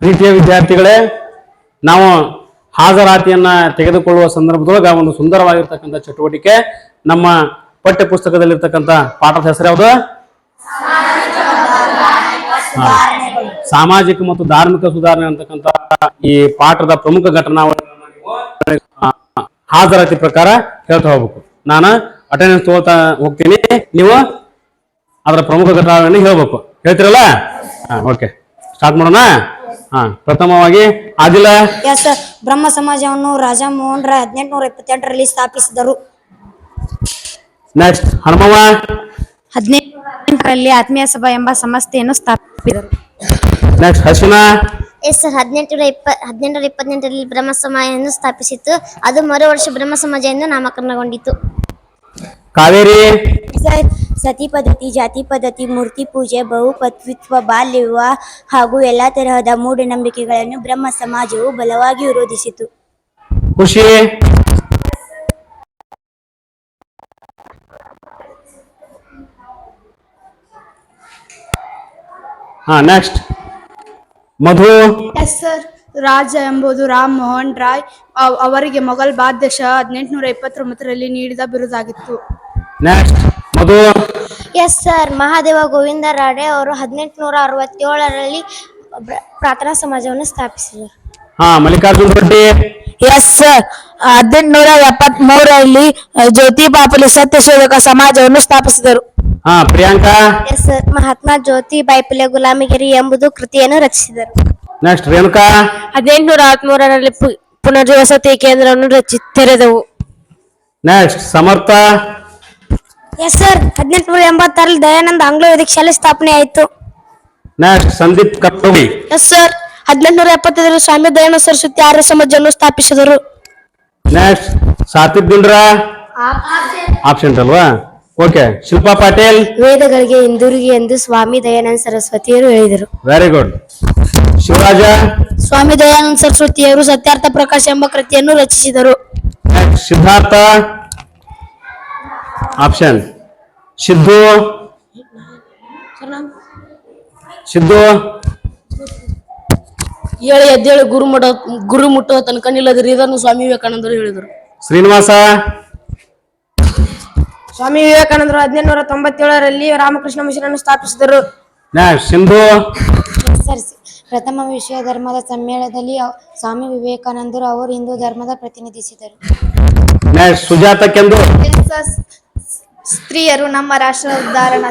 ಪ್ರೀತಿಯ ವಿದ್ಯಾರ್ಥಿಗಳೇ, ನಾವು ಹಾಜರಾತಿಯನ್ನ ತೆಗೆದುಕೊಳ್ಳುವ ಸಂದರ್ಭದೊಳಗ ಒಂದು ಸುಂದರವಾಗಿರ್ತಕ್ಕಂಥ ಚಟುವಟಿಕೆ, ನಮ್ಮ ಪಠ್ಯ ಪುಸ್ತಕದಲ್ಲಿರ್ತಕ್ಕಂಥ ಪಾಠದ ಹೆಸರು ಯಾವುದು. ಸಾಮಾಜಿಕ ಮತ್ತು ಧಾರ್ಮಿಕ ಸುಧಾರಣೆ ಅಂತಕ್ಕಂಥ ಈ ಪಾಠದ ಪ್ರಮುಖ ಘಟನಾ ಹಾಜರಾತಿ ಪ್ರಕಾರ ಹೇಳ್ತಾ ಹೋಗ್ಬೇಕು. ನಾನು ಅಟೆಂಡೆನ್ಸ್ ತಗೋತಾ ಹೋಗ್ತೀನಿ. ನೀವು ಅದರ ಪ್ರಮುಖ ಘಟನಾವಳಿಯನ್ನು ಹೇಳ್ಬೇಕು. ಹೇಳ್ತಿರಲ್ಲ? ಓಕೆ ಸ್ಟಾರ್ಟ್ ಮಾಡೋಣ. ಹಾ ಪ್ರಥಮವಾಗಿ ಆದಿಲ. ಎಸ್ ಸರ್ ಬ್ರಹ್ಮ ಸಮಾಜವನ್ನು ರಾಜ ಮೋಹನ್ ರಾಯ್ ಹದಿನೆಂಟುನೂರ ಇಪ್ಪತ್ತೆಂಟರಲ್ಲಿ ಸ್ಥಾಪಿಸಿದರು. ನೆಕ್ಸ್ಟ್ ಹನುಮವ ಹದಿನೆಂಟರಲ್ಲಿ ಆತ್ಮೀಯ ಸಭಾ ಎಂಬ ಸಂಸ್ಥೆಯನ್ನು ಸ್ಥಾಪಿಸಿದರು. ನೆಕ್ಸ್ಟ್ ಹಸಿನ. ಎಸ್ ಸರ್ ಹದಿನೆಂಟುನೂರ ಇಪ್ಪ ಹದಿನೆಂಟುನೂರ ಇಪ್ಪತ್ತೆಂಟರಲ್ಲಿ ಬ್ರಹ್ಮ ಸಮಾಜವನ್ನು ಸ್ಥಾಪಿಸಿತ್ತು. ಅದು ಮರು ವರ್ಷ ಬ್ರಹ್ಮ ಸಮಾಜ ಎಂದು ನಾಮಕರಣಗೊಂಡಿತು ಕಾವೇರಿ ಸರ್ ಸತಿ ಪದ್ಧತಿ ಜಾತಿ ಪದ್ಧತಿ ಮೂರ್ತಿ ಪೂಜೆ ಬಹುಪತ್ವಿತ್ವ ಬಾಲ್ಯ ವಿವಾಹ ಹಾಗೂ ಎಲ್ಲಾ ತರಹದ ಮೂಢನಂಬಿಕೆಗಳನ್ನು ಬ್ರಹ್ಮ ಸಮಾಜವು ಬಲವಾಗಿ ವಿರೋಧಿಸಿತು. ಖುಷಿ? ಹಾ next Madhu? Yes sir Raja ಎಂಬುದು ರಾಮ್ ಮೋಹನ್ ರಾಯ್ ಅವ್- ಅವರಿಗೆ ಮೊಘಲ್ ಬಾದಶಾ ಹದಿನೆಂಟುನೂರ ಇಪ್ಪತ್ತೊಂಬತ್ತರಲ್ಲಿ ನೀಡಿದ ಬಿರುದಾಗಿತ್ತು. Next Madhu. Yes sir Mahadev Govind Ranade ಅವರು ಹದಿನೆಂಟುನೂರ ಅರವತ್ತೇಳರಲ್ಲಿ ಪ್ರಾರ್ಥನಾ ಸಮಾಜವನ್ನು ಸ್ಥಾಪಿಸಿದರು. ಹಾ ಮಲ್ಲಿಕಾರ್ಜುನ್ ರೆಡ್ಡಿ ಎಸ್ ಹದಿನೆಂಟುನೂರ ಎಪ್ಪತ್ತ್ ಮೂರರಲ್ಲಿ ಜ್ಯೋತಿ ಫುಲೆ ಸತ್ಯಶೋಧಕ ಸಮಾಜವನ್ನು ಸ್ಥಾಪಿಸಿದರು. ಹಾ ಪ್ರಿಯಾಂಕಾ. ಎಸ್ ಸರ್ ಮಹಾತ್ಮ ಜ್ಯೋತಿ ಫುಲೆ ಗುಲಾಮಗಿರಿ ಎಂಬುದು ಕೃತಿಯನ್ನು ರಚಿಸಿದರು. ನೆಕ್ಸ್ಟ್ ರೇಣುಕಾ. ಹದಿನೆಂಟುನೂರ ಹದಿಮೂರರಲ್ಲಿ ಪುನರ್ವಸತಿ ಕೇಂದ್ರವನ್ನು ರಚಿ ತೆರೆದವು. ನೆಕ್ಸ್ಟ್ ಸಮರ್ಥ. ಎಸ್ ಸರ್ ಹದಿನೆಂಟುನೂರ ಎಂಬತ್ತಾರಲ್ಲಿ ದಯಾನಂದ ಆಂಗ್ಲ ವೇದಿಕ ಶಾಲೆ ಸ್ಥಾಪನೆ ಆಯಿತು. Next Sandeep Kappi yes sir ಹದಿನೆಂಟುನೂರ ಎಪ್ಪತ್ತೈದರಲ್ಲಿ ಸ್ವಾಮಿ ದಯಾನಂದ ಸರಸ್ವತಿ ಆರ್ಯ ಸಮಾಜವನ್ನು ಸ್ಥಾಪಿಸಿದರು. ನೆಕ್ಸ್ಟ್ ಸಾತ್ವಿಕ್ ಗುಂಡ್ರಾ ಆಪ್ಷನ್ ಅಲ್ವಾ? ಓಕೆ ಶಿಲ್ಪಾ ಪಾಟೀಲ್. ವೇದಗಳಿಗೆ ಹಿಂದಿರುಗಿ ಎಂದು ಸ್ವಾಮಿ ದಯಾನಂದ ಸರಸ್ವತಿಯರು ಹೇಳಿದರು. Very good Shivaraj. Swami Dayananda ಸರಸ್ವತಿಯವರು ಸತ್ಯಾರ್ಥ ಪ್ರಕಾಶ ಎಂಬ ಕೃತಿಯನ್ನು ರಚಿಸಿದರು. ನೆಕ್ಸ್ಟ್ ಸಿದ್ಧಾರ್ಥ. ಆಪ್ಷನ್ ಸಿದ್ದು ಸಿದ್ದು ಏಳು ಎದ್ದೇಳು ಗುರು ಮುಟ ಗುರು ಮುಟ್ಟೋ ತನಕ ನಿಲ್ಲದ್ರಿ. ಇದನ್ನು ಸ್ವಾಮಿ ವಿವೇಕಾನಂದರು ಹೇಳಿದರು. ಶ್ರೀನಿವಾಸ. ಸ್ವಾಮಿ ವಿವೇಕಾನಂದರು ಹದಿನೆಂಟುನೂರ ತೊಂಬತ್ತೇಳರಲ್ಲಿ ರಾಮಕೃಷ್ಣ ಮಿಷನ್ ಅನ್ನು ಸ್ಥಾಪಿಸಿದರು ನಾ ಸಿಂಧು ಪ್ರಥಮ ವಿಶ್ವ ಧರ್ಮದ ಸಮ್ಮೇಳನದಲ್ಲಿ ಅವ್- ಸ್ವಾಮಿ ವಿವೇಕಾನಂದರು ಅವರು ಹಿಂದೂ ಧರ್ಮದ ಪ್ರತಿನಿಧಿಸಿದರು. ನಾ ಸುಜಾತ ಕೆಂದು. ಸ್ತ್ರೀಯರು ನಮ್ಮ ರಾಷ್ಟ್ರ ಉದ್ಧಾರಣ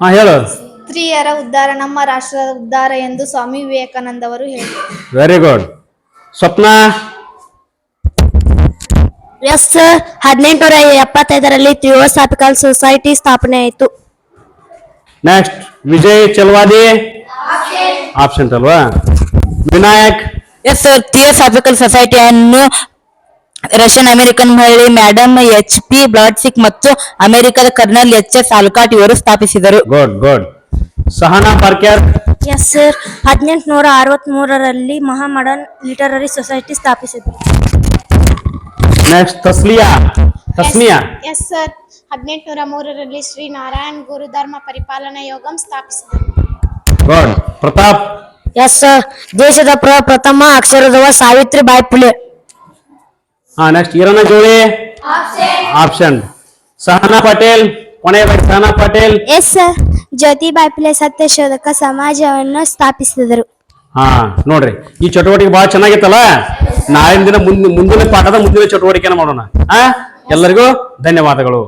ಹಾ ಹೇಳು. ಸ್ತ್ರೀಯರ ಉದ್ಧಾರ ನಮ್ಮ ರಾಷ್ಟ್ರ ಉದ್ಧಾರ ಎಂದು ಸ್ವಾಮಿ ವಿವೇಕಾನಂದ ಅವರು ಹೇಳಿದರು. ವೆರಿ ಗುಡ್ ಸ್ವಪ್ನ? ಎಸ್ ಹದಿನೆಂಟುನೂರ ಎಪ್ಪತ್ತೈದರಲ್ಲಿ ಥಿಯೋಸಾಫಿಕಲ್ ಸೊಸೈಟಿ ಸ್ಥಾಪನೆ ಆಯಿತು. ನೆಕ್ಸ್ಟ್ ವಿಜಯ್ ಚಲವಾದಿ? ಆಪ್ಷನ್ ಅಲ್ವಾ? ವಿನಾಯಕ್? Yes sir. ಥಿಯೋಸಾಫಿಕಲ್ ಸೊಸೈಟಿಯನ್ನು ರಷ್ಯನ್ ಅಮೆರಿಕನ್ ಮಹಿಳೆ ಮ್ಯಾಡಮ್ ಎಚ್ ಪಿ ಬ್ಲಾಡ್ಸಿಕ್ ಮತ್ತು ಅಮೆರಿಕದ ಕರ್ನಲ್ ಎಚ್ ಎಸ್ ಆಲ್ಕಾಟ್ ಇವರು ಸ್ಥಾಪಿಸಿದರು. ಗುಡ್ ಗುಡ್ ಸಹನಾ ಪಾರ್ಕ್ಯಾರ್. ಎಸ್ ಸರ್ ಹದಿನೆಂಟುನೂರ ಅರವತ್ಮೂರರಲ್ಲಿ ಮಹಾಮಡನ್ ಲಿಟರರಿ ಸೊಸೈಟಿ ಸ್ಥಾಪಿಸಿದರು. Next Tasliya. Tasmiya. Yes sir ಹದಿನೆಂಟುನೂರ ಮೂರರಲ್ಲಿ ಶ್ರೀ ನಾರಾಯಣ್ ಗುರು ಧರ್ಮ ಪರಿಪಾಲನಾ ಯೋಗಂ ಸ್ಥಾಪಿಸಿದರು. ಗುಡ್ ಪ್ರತಾಪ್. ಎಸ್ ಸರ್ ದೇಶದ ಪ್ರ- ಪ್ರಥಮ ಸಾವಿತ್ರಿ ಬಾಯ್ ಫುಲೆ ಹಾ ನೆಕ್ಸ್ಟ್ ಈರಣ್ಣ ಜೋಳಿ ಆಪ್ಷನ್ ಸಹನಾ ಪಟೇಲ್ ಕೊನೆಯದಾಗಿ ಸಹನಾ ಪಟೇಲ್. ಎಸ್ ಸರ್ ಜ್ಯೋತಿಬಾಯಿ ಫುಲೆ ಸತ್ಯಶೋಧಕ ಸಮಾಜವನ್ನು ಸ್ಥಾಪಿಸಿದರು. ಹಾ ನೋಡ್ರಿ ಈ ಚಟುವಟಿಕೆ ಬಹಳ ಚೆನ್ನಾಗಿತ್ತಲ್ಲ? ನಾಳಿನ ದಿನ ಮುಂದಿನ ಮುಂದಿನ ಪಾಠದ ಮುಂದಿನ ಚಟುವಟಿಕೆನ ಮಾಡೋಣ. ಹಾ ಎಲ್ಲರಿಗೂ ಧನ್ಯವಾದಗಳು.